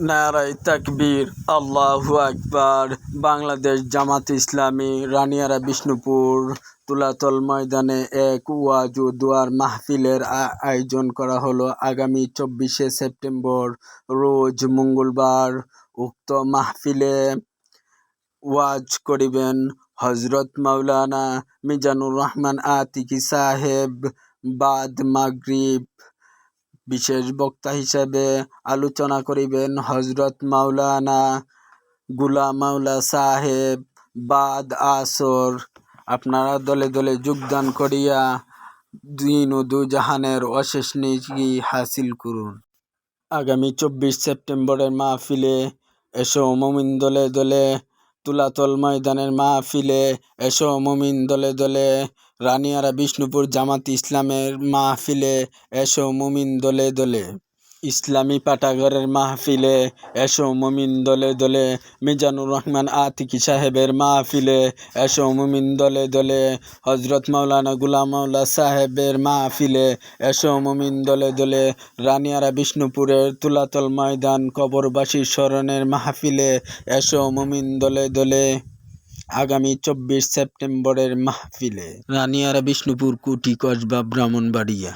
নারাই তাকবীর আল্লাহু আকবার, বাংলাদেশ জামাত ইসলামী, রানিয়ারা বিষ্ণুপুর, তুলাতল ময়দানে এক ওয়াজু দুয়ার মাহফিলের আয়োজন করা হলো আগামী চব্বিশে সেপ্টেম্বর, রোজ মঙ্গলবার। উক্ত মাহফিলে ওয়াজ করিবেন হজরত মাওলানা মিজানুর রহমান আতিকি সাহেব, বাদ মাগরিব বিশেষ বক্তা হিসেবে আলোচনা করিবেন হজরত মাওলানা গুলাম মাওলা সাহেব বাদ আসর। আপনারা দলে দলে যোগদান করিয়া দিন ও দুজাহানের অশেষ নিকি হাসিল করুন। আগামী চব্বিশ সেপ্টেম্বরের মাহফিলে এসো মমিন দলে দলে, তুলাতল ময়দানের মাহফিলে এসো মমিন দলে দলে রানিয়ারা বিষ্ণুপুর জামাত ইসলামের মাহফিলে এসো মুমিন দলে দলে। ইসলামী পাঠাগারের মাহফিলে এসো মমিন দলে দলে। মিজানুর রহমান আতিকি সাহেবের মাহফিলে এসো মুমিন দলে দলে। হজরত মাওলানা গুলাম মাওলা সাহেবের মাহফিলে এসো মমিন দলে দলে। রানিয়ারা বিষ্ণুপুরের তুলাতল ময়দান কবরবাসীর স্মরণের মাহফিলে এসো মুমিন দলে দলে। আগামী চব্বিশ সেপ্টেম্বরের মাহফিলে রানিয়ারা বিষ্ণুপুর কুটি কসবা ব্রাহ্মণবাড়িয়া।